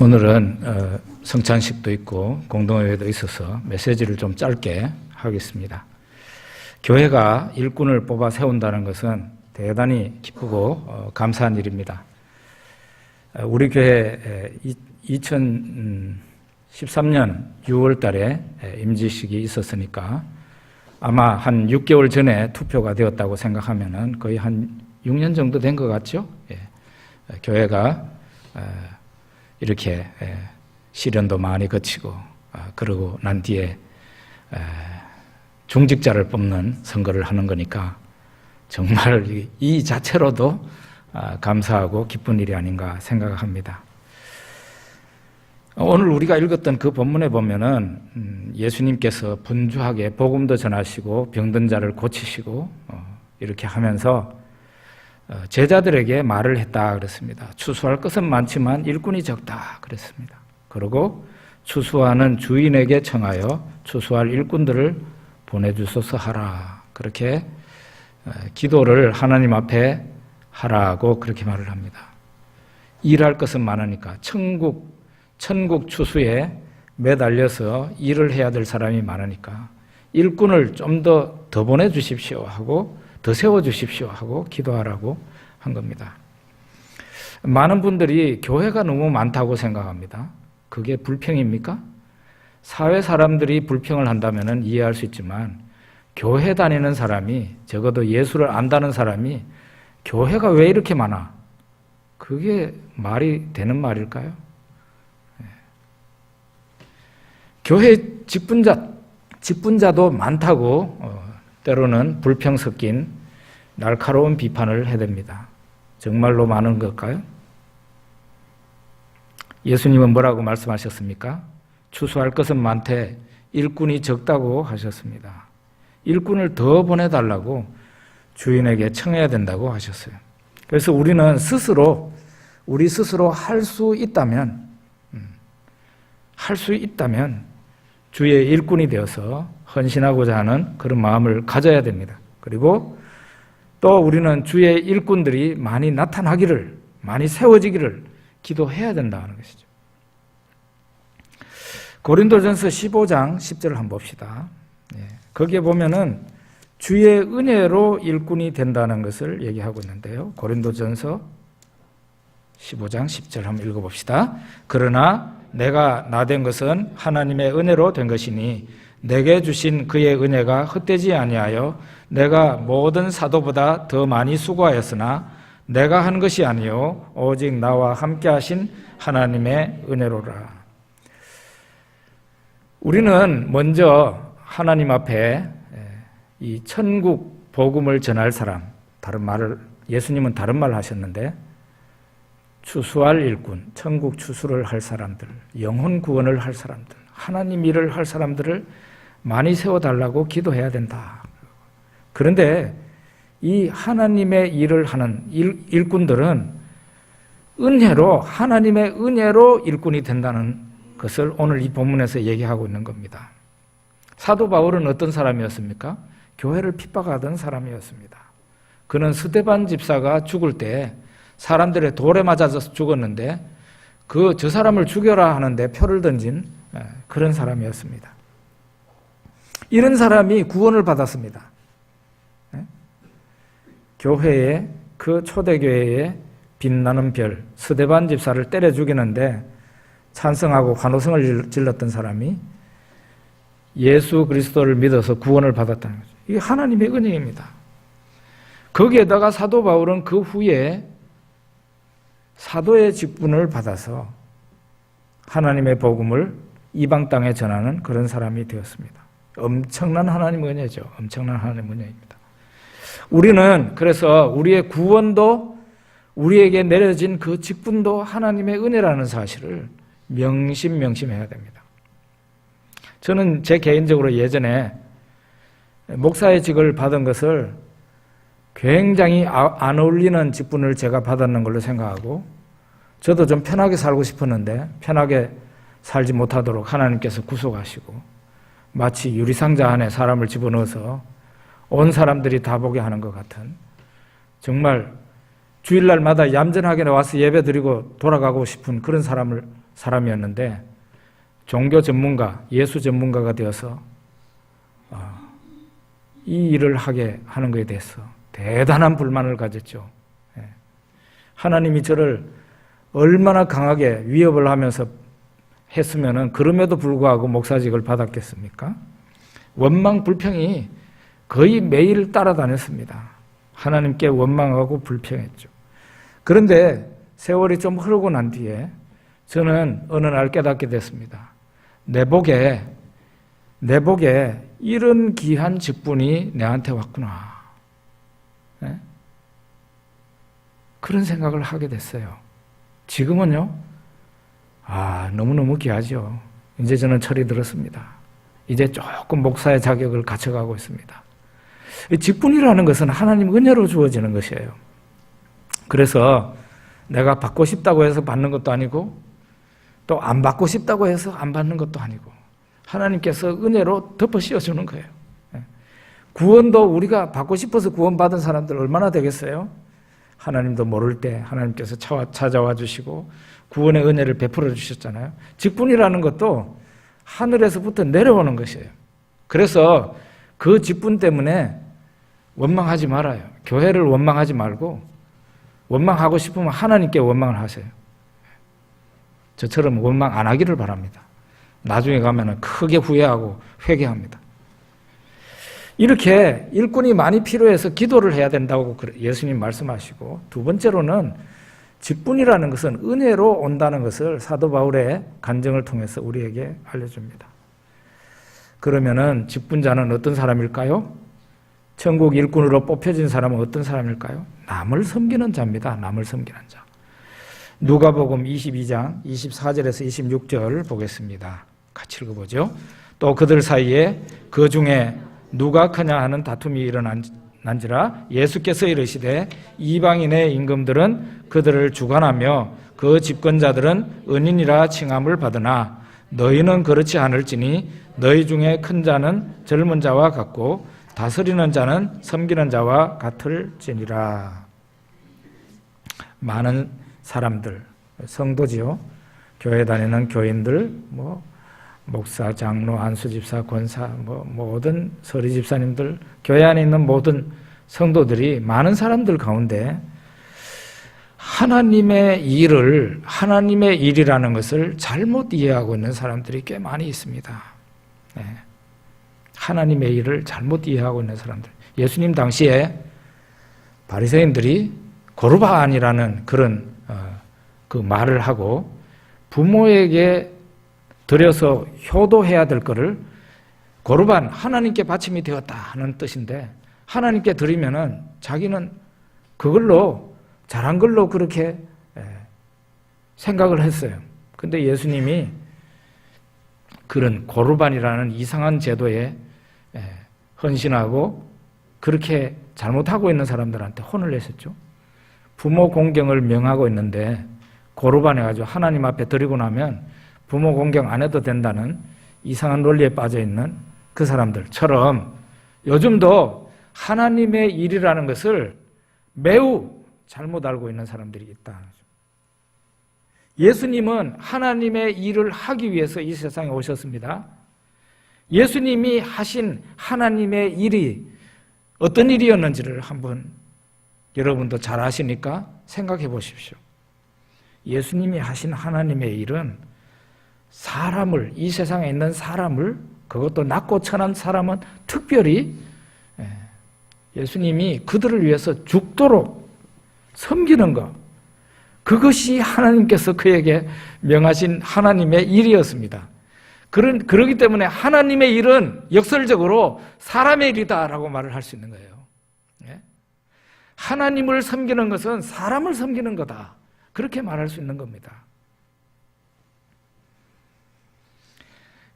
오늘은 어, 성찬식도 있고 공동회의도 있어서 메시지를 좀 짧게 하겠습니다. 교회가 일꾼을 뽑아 세운다는 것은 대단히 기쁘고 어, 감사한 일입니다. 어, 우리 교회 2013년 6월 달에 임지식이 있었으니까 아마 한 6개월 전에 투표가 되었다고 생각하면 거의 한 6년 정도 된 것 같죠? 예. 교회가 이렇게 시련도 많이 거치고 그러고 난 뒤에 중직자를 뽑는 선거를 하는 거니까 정말 이 자체로도 감사하고 기쁜 일이 아닌가 생각합니다. 오늘 우리가 읽었던 그 본문에 보면은 음, 예수님께서 분주하게 복음도 전하시고 병든 자를 고치시고 어, 이렇게 하면서 어, 제자들에게 말을 했다 그랬습니다. 추수할 것은 많지만 일꾼이 적다 그랬습니다. 그리고 추수하는 주인에게 청하여 추수할 일꾼들을 보내주소서 하라. 그렇게 어, 기도를 하나님 앞에 하라고 그렇게 말을 합니다. 일할 것은 많으니까 천국 천국 추수에 매달려서 일을 해야 될 사람이 많으니까 일꾼을 좀 더더 보내주십시오 하고 더 세워주십시오 하고 기도하라고 한 겁니다. 많은 분들이 교회가 너무 많다고 생각합니다. 그게 불평입니까? 사회 사람들이 불평을 한다면 이해할 수 있지만 교회 다니는 사람이 적어도 예수를 안다는 사람이 교회가 왜 이렇게 많아? 그게 말이 되는 말일까요? 네. 교회 직분자 직분자도 많다고 어, 때로는 불평 섞인 날카로운 비판을 해댑니다. 정말로 많은 걸까요? 예수님은 뭐라고 말씀하셨습니까? 추수할 것은 많되 일꾼이 적다고 하셨습니다. 일꾼을 더 보내달라고 주인에게 청해야 된다고 하셨어요. 그래서 우리는 스스로 우리 스스로 할 수 있다면 음, 할수 있다면 주의 일꾼이 되어서 헌신하고자 하는 그런 마음을 가져야 됩니다. 그리고 또 우리는 주의 일꾼들이 많이 나타나기를, 많이 세워지기를 기도해야 된다는 것이죠. 고린도전서 15장 10절을 한번 봅시다. 예, 거기에 보면은 주의 은혜로 일꾼이 된다는 것을 얘기하고 있는데요. 고린도전서 15장 10절 한번 읽어봅시다. 그러나 내가 나 된 것은 하나님의 은혜로 된 것이니 내게 주신 그의 은혜가 헛되지 아니하여 내가 모든 사도보다 더 많이 수고하였으나 내가 한 것이 아니요 오직 나와 함께 하신 하나님의 은혜로라. 우리는 먼저 하나님 앞에 이 천국 복음을 전할 사람, 다른 말을 예수님은 다른 말을 하셨는데 추수할 일꾼, 천국 추수를 할 사람들, 영혼 구원을 할 사람들, 하나님 일을 할 사람들을 많이 세워 달라고 기도해야 된다. 그런데 이 하나님의 일을 하는 일, 군들은 은혜로, 하나님의 은혜로 일꾼이 된다는 것을 오늘 이 본문에서 얘기하고 있는 겁니다. 사도 바울은 어떤 사람이었습니까? 교회를 핍박하던 사람이었습니다. 그는 스데반 집사가 죽을 때 사람들의 돌에 맞아서 죽었는데 그 저 사람을 죽여라 하는데 표를 던진 예, 그런 사람이었습니다. 이런 사람이 구원을 받았습니다. 네? 교회에 그 초대교회에 빛나는 별 스데반 집사를 때려 죽이는데 찬성하고 환호성을 질렀던 사람이 예수 그리스도를 믿어서 구원을 받았다는 거죠. 이게 하나님의 은혜입니다. 거기에다가 사도 바울은 그 후에 사도의 직분을 받아서 하나님의 복음을 이방 땅에 전하는 그런 사람이 되었습니다. 엄청난 하나님 은혜죠. 엄청난 하나님 은혜입니다. 우리는 그래서 우리의 구원도 우리에게 내려진 그 직분도 하나님의 은혜라는 사실을 명심 명심해야 됩니다. 저는 제 개인적으로 예전에 목사의 직을 받은 것을 굉장히 아, 안 어울리는 직분을 제가 받았는 걸로 생각하고 저도 좀 편하게 살고 싶었는데 편하게 살지 못하도록 하나님께서 구속하시고 마치 유리상자 안에 사람을 집어넣어서 온 사람들이 다 보게 하는 것 같은 정말 주일날마다 얌전하게 나와서 예배 드리고 돌아가고 싶은 그런 사람을 사람이었는데 종교 전문가, 예수 전문가가 되어서 어, 이 일을 하게 하는 것에 대해서 대단한 불만을 가졌죠. 예. 하나님이 저를 얼마나 강하게 위협을 하면서 했으면은 그럼에도 불구하고 목사직을 받았겠습니까? 원망 불평이 거의 매일 따라다녔습니다. 하나님께 원망하고 불평했죠. 그런데 세월이 좀 흐르고 난 뒤에 저는 어느 날 깨닫게 됐습니다. 내 복에 내 복에 이런 귀한 직분이 내한테 왔구나. 네? 그런 생각을 하게 됐어요. 지금은요, 아, 너무너무 귀하죠. 이제 저는 철이 들었습니다. 이제 조금 목사의 자격을 갖춰가고 있습니다. 이 직분이라는 것은 하나님 은혜로 주어지는 것이에요. 그래서 내가 받고 싶다고 해서 받는 것도 아니고 또 안 받고 싶다고 해서 안 받는 것도 아니고 하나님께서 은혜로 덮어 씌워주는 거예요. 예. 구원도 우리가 받고 싶어서 구원받은 사람들 얼마나 되겠어요? 하나님도 모를 때 하나님께서 찾아와 주시고 구원의 은혜를 베풀어 주셨잖아요. 직분이라는 것도 하늘에서부터 내려오는 것이에요. 그래서 그 직분 때문에 원망하지 말아요. 교회를 원망하지 말고 원망하고 싶으면 하나님께 원망을 하세요. 저처럼 원망 안 하기를 바랍니다. 나중에 가면 크게 후회하고 회개합니다. 이렇게 일꾼이 많이 필요해서 기도를 해야 된다고 예수님 말씀하시고 두 번째로는 직분이라는 것은 은혜로 온다는 것을 사도 바울의 간증을 통해서 우리에게 알려줍니다. 그러면은 직분자는 어떤 사람일까요? 천국 일꾼으로 뽑혀진 사람은 어떤 사람일까요? 남을 섬기는 자입니다. 남을 섬기는 자. 누가복음 22장 24절에서 26절 보겠습니다. 같이 읽어보죠. 또 그들 사이에 그 중에 누가 크냐 하는 다툼이 일어난지라 예수께서 이르시되 이방인의 임금들은 그들을 주관하며 그 집권자들은 은인이라 칭함을 받으나 너희는 그렇지 않을지니 너희 중에 큰 자는 젊은 자와 같고 다스리는 자는 섬기는 자와 같을지니라. 많은 사람들, 성도지요. 교회 다니는 교인들, 뭐 목사, 장로, 안수 집사, 권사, 뭐 모든 서리 집사님들, 교회 안에 있는 모든 성도들이 많은 사람들 가운데 하나님의 일을 하나님의 일이라는 것을 잘못 이해하고 있는 사람들이 꽤 많이 있습니다. 네. 하나님의 일을 잘못 이해하고 있는 사람들. 예수님 당시에 바리새인들이 고르반이라는 그런 어, 그 말을 하고 부모에게 드려서 효도해야 될 거를 고르반 하나님께 바침이 되었다 하는 뜻인데 하나님께 드리면은 자기는 그걸로 잘한 걸로 그렇게 생각을 했어요. 근데 예수님이 그런 고르반이라는 이상한 제도에 헌신하고 그렇게 잘못하고 있는 사람들한테 혼을 내셨죠. 부모 공경을 명하고 있는데 고르반해 가지고 하나님 앞에 드리고 나면 부모 공경 안 해도 된다는 이상한 논리에 빠져 있는 그 사람들처럼 요즘도 하나님의 일이라는 것을 매우 잘못 알고 있는 사람들이 있다. 예수님은 하나님의 일을 하기 위해서 이 세상에 오셨습니다. 예수님이 하신 하나님의 일이 어떤 일이었는지를 한번 여러분도 잘 아시니까 생각해 보십시오. 예수님이 하신 하나님의 일은 사람을, 이 세상에 있는 사람을, 그것도 낮고 천한 사람은 특별히 예, 예수님이 그들을 위해서 죽도록 섬기는 것, 그것이 하나님께서 그에게 명하신 하나님의 일이었습니다. 그런, 그러기 때문에 하나님의 일은 역설적으로 사람의 일이다라고 말을 할 수 있는 거예요. 예? 하나님을 섬기는 것은 사람을 섬기는 거다. 그렇게 말할 수 있는 겁니다.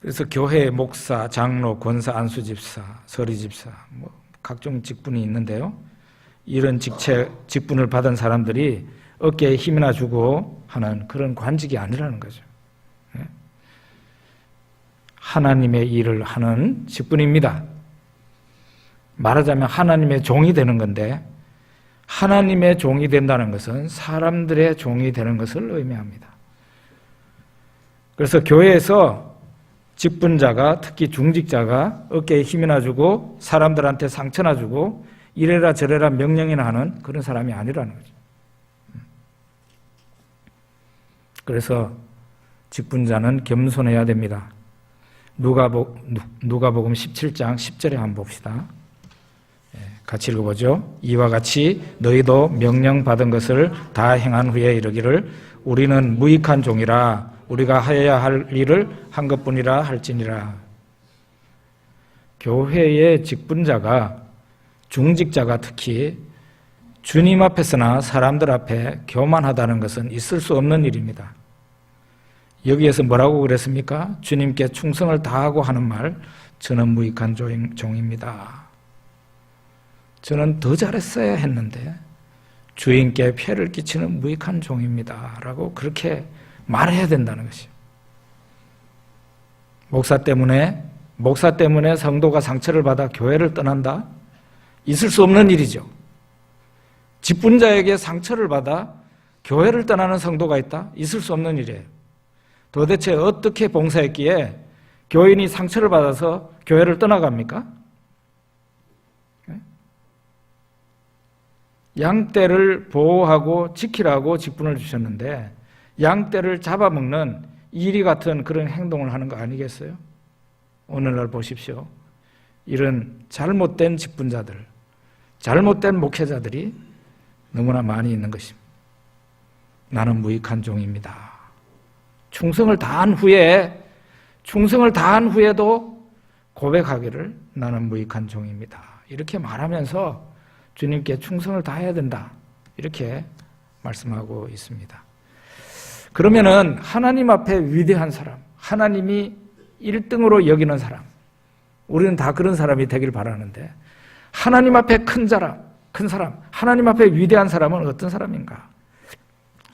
그래서 교회 목사, 장로, 권사, 안수집사, 서리집사, 뭐 각종 직분이 있는데요. 이런 직책, 직분을 받은 사람들이 어깨에 힘이나 주고 하는 그런 관직이 아니라는 거죠. 하나님의 일을 하는 직분입니다. 말하자면 하나님의 종이 되는 건데 하나님의 종이 된다는 것은 사람들의 종이 되는 것을 의미합니다. 그래서 교회에서 직분자가 특히 중직자가 어깨에 힘이나 주고 사람들한테 상처나 주고 이래라 저래라 명령이나 하는 그런 사람이 아니라는 거죠. 그래서 직분자는 겸손해야 됩니다. 누가복, 누가복음 17장 10절에 한번 봅시다. 예, 같이 읽어보죠. 이와 같이 너희도 명령받은 것을 다 행한 후에 이르기를 우리는 무익한 종이라 우리가 하여야 할 일을 한 것뿐이라 할지니라. 교회의 직분자가 중직자가 특히 주님 앞에서나 사람들 앞에 교만하다는 것은 있을 수 없는 일입니다. 여기에서 뭐라고 그랬습니까? 주님께 충성을 다하고 하는 말, 저는 무익한 종입니다. 저는 더 잘했어야 했는데 주인께 폐를 끼치는 무익한 종입니다. 라고 그렇게 말해야 된다는 것이요. 목사 때문에 목사 때문에 성도가 상처를 받아 교회를 떠난다? 있을 수 없는 일이죠. 직분자에게 상처를 받아 교회를 떠나는 성도가 있다? 있을 수 없는 일이에요. 도대체 어떻게 봉사했기에 교인이 상처를 받아서 교회를 떠나갑니까? 양떼를 보호하고 지키라고 직분을 주셨는데 양떼를 잡아먹는 이리 같은 그런 행동을 하는 거 아니겠어요? 오늘날 보십시오. 이런 잘못된 직분자들, 잘못된 목회자들이 너무나 많이 있는 것입니다. 나는 무익한 종입니다. 충성을 다한 후에, 충성을 다한 후에도 고백하기를 나는 무익한 종입니다. 이렇게 말하면서 주님께 충성을 다해야 된다. 이렇게 말씀하고 있습니다. 그러면은 하나님 앞에 위대한 사람, 하나님이 1등으로 여기는 사람, 우리는 다 그런 사람이 되길 바라는데, 하나님 앞에 큰 사람, 큰 사람, 하나님 앞에 위대한 사람은 어떤 사람인가?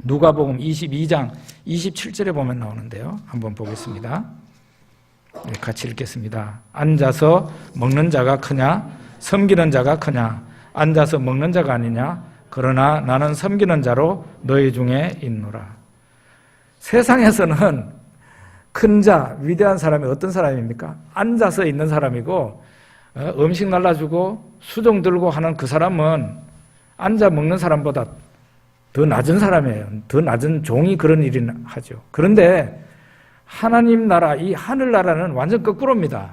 누가복음 22장 27절에 보면 나오는데요. 한번 보겠습니다. 네, 같이 읽겠습니다. 앉아서 먹는 자가 크냐? 섬기는 자가 크냐? 앉아서 먹는 자가 아니냐? 그러나 나는 섬기는 자로 너희 중에 있노라. 세상에서는 큰 자, 위대한 사람이 어떤 사람입니까? 앉아서 있는 사람이고, 어, 음식 날라주고, 수종 들고 하는 그 사람은 앉아 먹는 사람보다 더 낮은 사람이에요. 더 낮은 종이 그런 일을 하죠. 그런데 하나님 나라, 이 하늘나라는 완전 거꾸로입니다.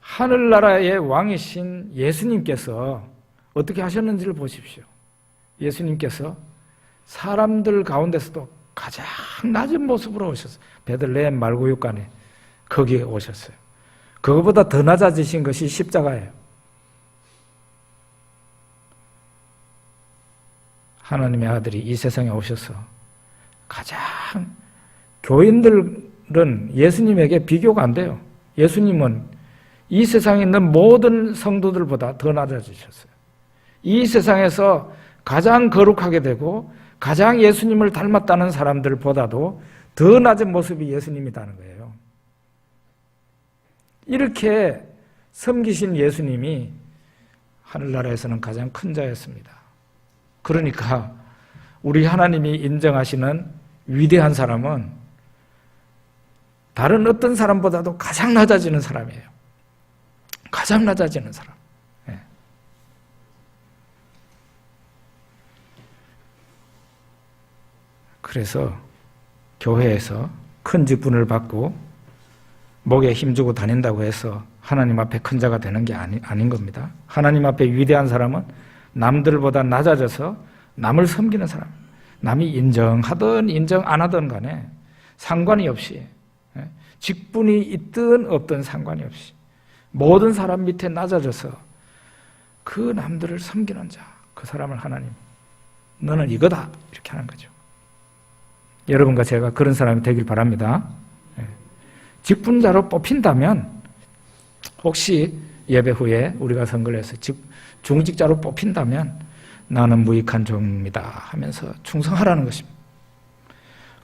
하늘나라의 왕이신 예수님께서 어떻게 하셨는지를 보십시오. 예수님께서 사람들 가운데서도 가장 낮은 모습으로 오셨어요. 베들레헴 말구육간에 거기에 오셨어요. 그거보다 더 낮아지신 것이 십자가예요. 하나님의 아들이 이 세상에 오셔서 가장 교인들은 예수님에게 비교가 안 돼요. 예수님은 이 세상에 있는 모든 성도들보다 더 낮아지셨어요. 이 세상에서 가장 거룩하게 되고 가장 예수님을 닮았다는 사람들보다도 더 낮은 모습이 예수님이라는 거예요. 이렇게 섬기신 예수님이 하늘나라에서는 가장 큰 자였습니다. 그러니까 우리 하나님이 인정하시는 위대한 사람은 다른 어떤 사람보다도 가장 낮아지는 사람이에요. 가장 낮아지는 사람. 네. 그래서 교회에서 큰 직분을 받고 목에 힘주고 다닌다고 해서 하나님 앞에 큰 자가 되는 게 아니, 아닌 겁니다. 하나님 앞에 위대한 사람은 남들보다 낮아져서 남을 섬기는 사람. 남이 인정하든 인정 안 하든 간에 상관이 없이 예, 직분이 있든 없든 상관이 없이 모든 사람 밑에 낮아져서 그 남들을 섬기는 자, 그 사람을 하나님, 너는 이거다. 이렇게 하는 거죠. 여러분과 제가 그런 사람이 되길 바랍니다. 예. 직분자로 뽑힌다면 혹시 예배 후에 우리가 선거를 해서 중직자로 뽑힌다면 나는 무익한 종입니다 하면서 충성하라는 것입니다.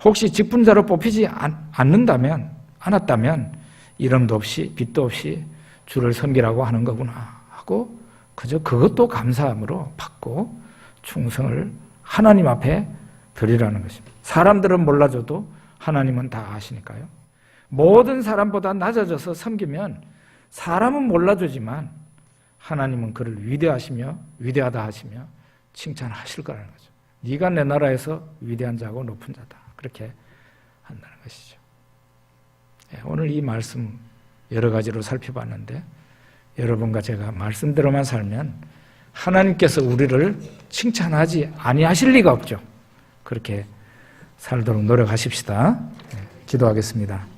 혹시 직분자로 뽑히지 않는다면, 않았다면 이름도 없이 빚도 없이 주를 섬기라고 하는 거구나 하고 그저 그것도 감사함으로 받고 충성을 하나님 앞에 드리라는 것입니다. 사람들은 몰라줘도 하나님은 다 아시니까요. 모든 사람보다 낮아져서 섬기면 사람은 몰라주지만 하나님은 그를 위대하시며 위대하다 하시며 칭찬하실 거라는 거죠. 네가 내 나라에서 위대한 자고 높은 자다. 그렇게 한다는 것이죠. 예, 오늘 이 말씀 여러 가지로 살펴봤는데 여러분과 제가 말씀대로만 살면 하나님께서 우리를 칭찬하지 아니하실 리가 없죠. 그렇게 살도록 노력하십시다. 예, 기도하겠습니다.